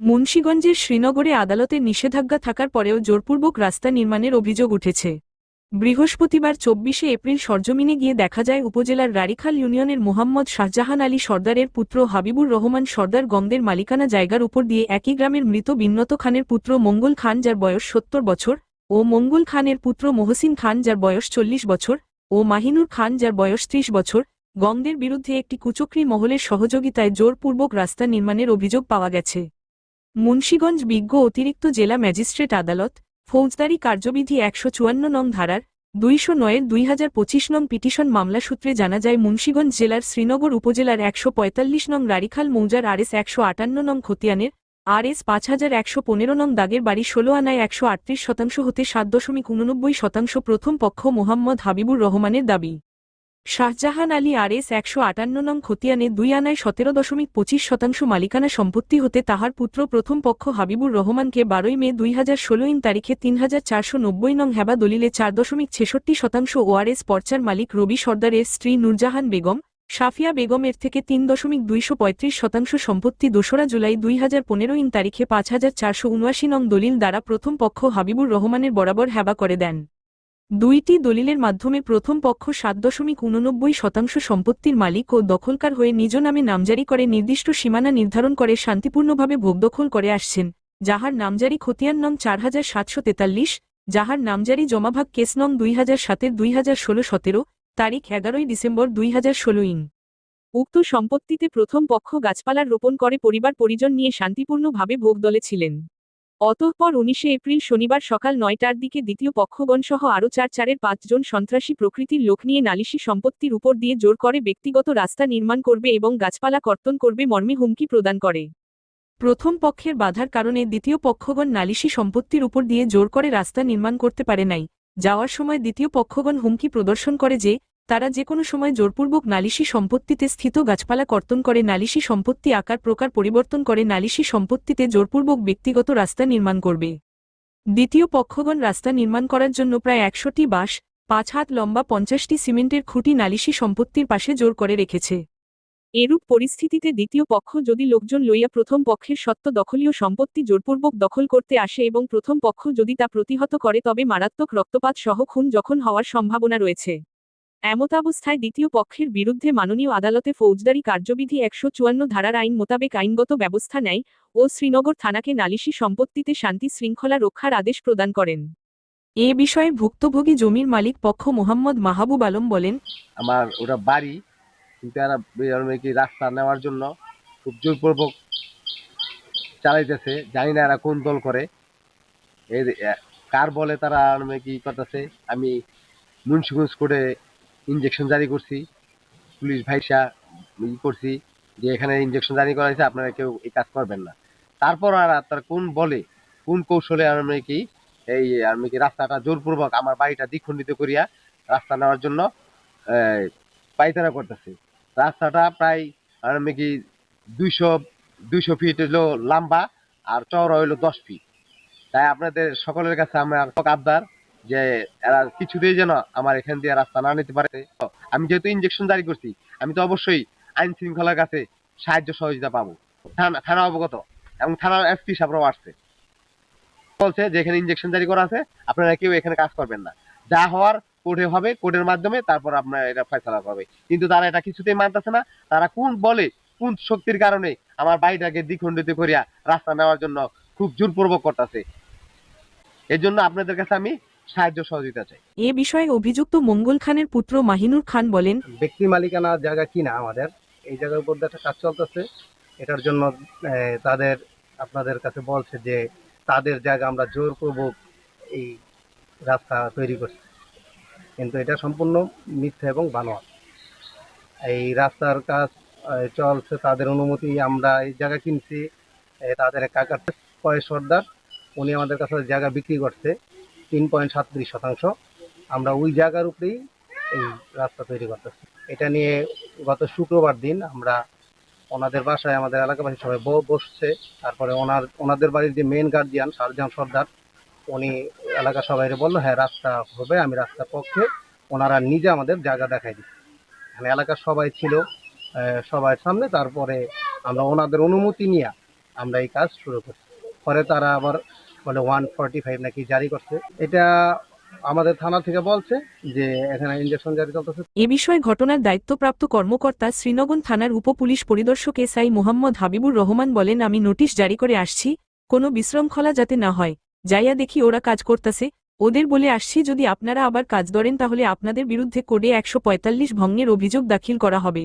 মুন্সীগঞ্জের শ্রীনগরে আদালতে নিষেধাজ্ঞা থাকার পরেও জোরপূর্বক রাস্তা নির্মাণের অভিযোগ উঠেছে। বৃহস্পতিবার চব্বিশে এপ্রিল সরজমিনে গিয়ে দেখা যায়, উপজেলার রারিখাল ইউনিয়নের মোহাম্মদ শাহজাহান আলী সর্দারের পুত্র হাবিবুর রহমান সর্দার গঙ্গের মালিকানা জায়গার উপর দিয়ে একই গ্রামের মৃত বিন্নত খানের পুত্র মঙ্গল খান, যার বয়স সত্তর বছর, ও মঙ্গল খানের পুত্র মহসিন খান, যার বয়স চল্লিশ বছর, ও মাহিনুর খান, যার বয়স ত্রিশ বছর। গঙ্গের বিরুদ্ধে একটি কুচক্রী মহলের সহযোগিতায় জোরপূর্বক রাস্তা নির্মাণের অভিযোগ পাওয়া গেছে। মুন্সীগঞ্জ বিজ্ঞ অতিরিক্ত জেলা ম্যাজিস্ট্রেট আদালত, ফৌজদারি কার্যবিধি একশো চুয়ান্ন নং ধারার দুইশো নয়ের দুই হাজার পঁচিশ নং পিটিশন মামলা সূত্রে জানা যায় মুন্সীগঞ্জ জেলার শ্রীনগর উপজেলার একশো পঁয়তাল্লিশ নং রারিখাল মৌজার আরএস একশো আটান্ন নং খতিয়ানের, আরএস পাঁচ হাজার একশো পনেরো নং দাগের বাড়ি ষোলো আনায় একশো আটত্রিশ শতাংশ হতে সাত দশমিক উননব্বই শতাংশ প্রথম পক্ষ মোহাম্মদ হাবিবুর রহমানের দাবি। শাহজাহান আলী আরএস একশো আটান্ন নং খতিয়ানে দুই আনায় সতেরো দশমিক পঁচিশ শতাংশ মালিকানা সম্পত্তি হতে তাহার পুত্র প্রথম পক্ষ হাবিবুর রহমানকে বারোই মে দুই হাজার ষোলো ইন তারিখে তিন হাজার চারশো নব্বই নং হেবা দলিলে চার দশমিক ছেষট্টি শতাংশ ওআরএস পর্চার মালিক রবি সর্দারের স্ত্রী নূরজাহান বেগম সাফিয়া বেগমের থেকে তিন দশমিক দুইশো পঁয়ত্রিশ শতাংশ সম্পত্তি দোসরা জুলাই দুই হাজার পনেরো ইন তারিখে পাঁচ হাজার চারশো উনআশি নং দলিল দ্বারা প্রথম পক্ষ হাবিবুর রহমানের বরাবর হেবা করে দেন। দুইটি দলিলের মাধ্যমে প্রথম পক্ষ সাত দশমিক উননব্বই শতাংশ সম্পত্তির মালিক ও দখলকার হয়ে নিজ নামে নামজারি করে নির্দিষ্ট সীমানা নির্ধারণ করে শান্তিপূর্ণভাবে ভোগদখল করে আসছেন, যাহার নামজারি খতিয়ান নং চার হাজার সাতশো তেতাল্লিশ, যাহার নামজারি জমাভাগ কেস নং দুই হাজার সাতের দুই হাজার ষোলো সতেরো, তারিখ এগারোই ডিসেম্বর দুই হাজার ষোলো ইং। উক্ত সম্পত্তিতে প্রথম পক্ষ গাছপালার রোপণ করে পরিবার পরিজন নিয়ে শান্তিপূর্ণভাবে ভোগদলে ছিলেন। অতঃপর উনিশে এপ্রিল শনিবার সকাল নয়টার দিকে দ্বিতীয় পক্ষগণসহ আরও চার চারের পাঁচজন সন্ত্রাসী প্রকৃতির লোক নিয়ে নালিশি সম্পত্তির উপর দিয়ে জোর করে ব্যক্তিগত রাস্তা নির্মাণ করবে এবং গাছপালা কর্তন করবে মর্মে হুমকি প্রদান করে। প্রথম পক্ষের বাধার কারণে দ্বিতীয় পক্ষগণ নালিশি সম্পত্তির উপর দিয়ে জোর করে রাস্তা নির্মাণ করতে পারে নাই। যাওয়ার সময় দ্বিতীয় পক্ষগণ হুমকি প্রদর্শন করে যে তারা যে কোনো সময় জোরপূর্বক নালিশি সম্পত্তিতে স্থিত গাছপালা কর্তন করে নালিশি সম্পত্তি আকার প্রকার পরিবর্তন করে নালিশি সম্পত্তিতে জোরপূর্বক ব্যক্তিগত রাস্তা নির্মাণ করবে। দ্বিতীয় পক্ষগণ রাস্তা নির্মাণ করার জন্য প্রায় একশোটি বাঁশ, পাঁচ হাত লম্বা পঞ্চাশটি সিমেন্টের খুঁটি নালিশি সম্পত্তির পাশে জোর করে রেখেছে। এরূপ পরিস্থিতিতে দ্বিতীয় পক্ষ যদি লোকজন লইয়া প্রথম পক্ষের সত্ত্ব দখলীয় সম্পত্তি জোরপূর্বক দখল করতে আসে এবং প্রথম পক্ষ যদি তা প্রতিহত করে তবে মারাত্মক রক্তপাত সহ খুন যখন হওয়ার সম্ভাবনা রয়েছে। এমতাবস্থায় দ্বিতীয় পক্ষের বিরুদ্ধে মাননীয় আদালতে ফৌজদারি কার্যবিধি একশো চুয়ান্ন ধারার আইন মোতাবেক আইনগত ব্যবস্থা নেয় ও শ্রীনগর থানাকে নালিশি সম্পত্তিতে শান্তি শৃঙ্খলা রক্ষার আদেশ প্রদান করেন। এ বিষয়ে ভুক্তভোগী জমির মালিক পক্ষ মোহাম্মদ মাহবুব আলম বলেন, আমার ওটা বাড়ি, কিন্তু রাস্তা নেওয়ার জন্য খুব জোরপূর্বক চালাইতেছে, জানি না এরা কোন দল করে। এর কার বলে তারা কি করতেছে, আমি মুন্সিগঞ্জ করে ইঞ্জেকশন জারি করছি, পুলিশ ভাইসা ই করছি যে এখানে ইঞ্জেকশন জারি করা হয়েছে, আপনারা কেউ এই কাজ করবেন না। তারপর আর তার কোন বলে, কোন কৌশলে আমি কি এই, আমি কি রাস্তাটা জোরপূর্বক আমার বাড়িটা দ্বিখণ্ডিত করিয়া রাস্তা নেওয়ার জন্য পায়তারা করতেছে। রাস্তাটা প্রায় আমি কি দুইশো দুইশো ফিট হলো লম্বা আর চওড়া হইল দশ ফিট তাই আপনাদের সকলের কাছে আমার আবদার। যে এরা কিছুতেই যেন আমার এখান দিয়ে রাস্তা না নিতে পারে। আমি যেহেতু ইঞ্জেকশন জারি করছি, আমি তো অবশ্যই আইন শৃঙ্খলার কাছে সাহায্য সহযোগিতা পাবো। থানা থানা অবগত এবং থানার এসপি সাহেবরাও আসছে। বলছে যে এখানে ইঞ্জেকশন জারি করা আছে, আপনারা কেউ এখানে কাজ করবেন না। যা হওয়ার কোর্টে হবে, কোর্টের মাধ্যমে তারপর আপনার এটা ফয়সলা হবে কিন্তু তারা এটা কিছুতেই মানতেছে না। তারা কোন বলে, কোন শক্তির কারণে আমার বাড়িটাকে দ্বিখণ্ডিত করিয়া রাস্তা নেওয়ার জন্য খুব জোরপূর্বক করতেছে। এর জন্য আপনাদের কাছে আমি সাহায্য সহযোগিতা চাই। এ বিষয়ে অভিযুক্ত মঙ্গল খানের পুত্র মাহিনুর খান বলেন ব্যক্তি মালিকানা জায়গা কিনা আমাদের? এই জায়গার উপর একটা কাজ চলতেছে। এটার জন্য তাদের আপনাদের কাছে বলছে যে তাদের জায়গা আমরা জোর জোরপূর্বক এই রাস্তা তৈরি করছি কিন্তু এটা সম্পূর্ণ মিথ্যা এবং বানোয়াট। এই রাস্তার কাজ চলছে তাদের অনুমতি আমরা এই জায়গা কিনছি তাদের কাকার কয় সর্দার উনি আমাদের কাছে জায়গা বিক্রি করছে। তিন পয়েন্ট সাতত্রিশ শতাংশ। আমরা ওই জায়গার উপরেই এই রাস্তা তৈরি করতেছি। এটা নিয়ে গত শুক্রবার দিন আমরা ওনাদের বাসায় আমাদের এলাকাবাসী সবাই বসছে। তারপরে ওনার, ওনাদের বাড়ির যে মেন গার্জিয়ান শাহজাহান সর্দার, উনি এলাকা সবাই বলল হ্যাঁ রাস্তা হবে, আমি রাস্তার পক্ষে ওনারা নিজে আমাদের জায়গা দেখাই দিচ্ছে এখানে এলাকার সবাই ছিল সবার সামনে। তারপরে আমরা ওনাদের অনুমতি নিয়ে আমরা এই কাজ শুরু করছি। পরে তারা আবার বলে ওয়ান ফর্টি নাকি জারি করছে। এটা আমাদের থানা থেকে বলছে যে এখানে ইঞ্জেকশন জারি চলতেছে। এ বিষয়ে ঘটনার দায়িত্বপ্রাপ্ত কর্মকর্তা শ্রীনগর থানার উপপুলিশ পরিদর্শক এসআই মোহাম্মদ হাবিবুর রহমান বলেন, আমি নোটিশ জারি করে আসছি। কোনো বিশৃঙ্খলা যাতে না হয়। যাইয়া দেখি ওরা কাজ করতাছে। ওদের বলে আসছি, যদি আপনারা আবার কাজ ধরেন তাহলে আপনাদের বিরুদ্ধে কোডে একশো পঁয়তাল্লিশ ভঙ্গের অভিযোগ দাখিল করা হবে।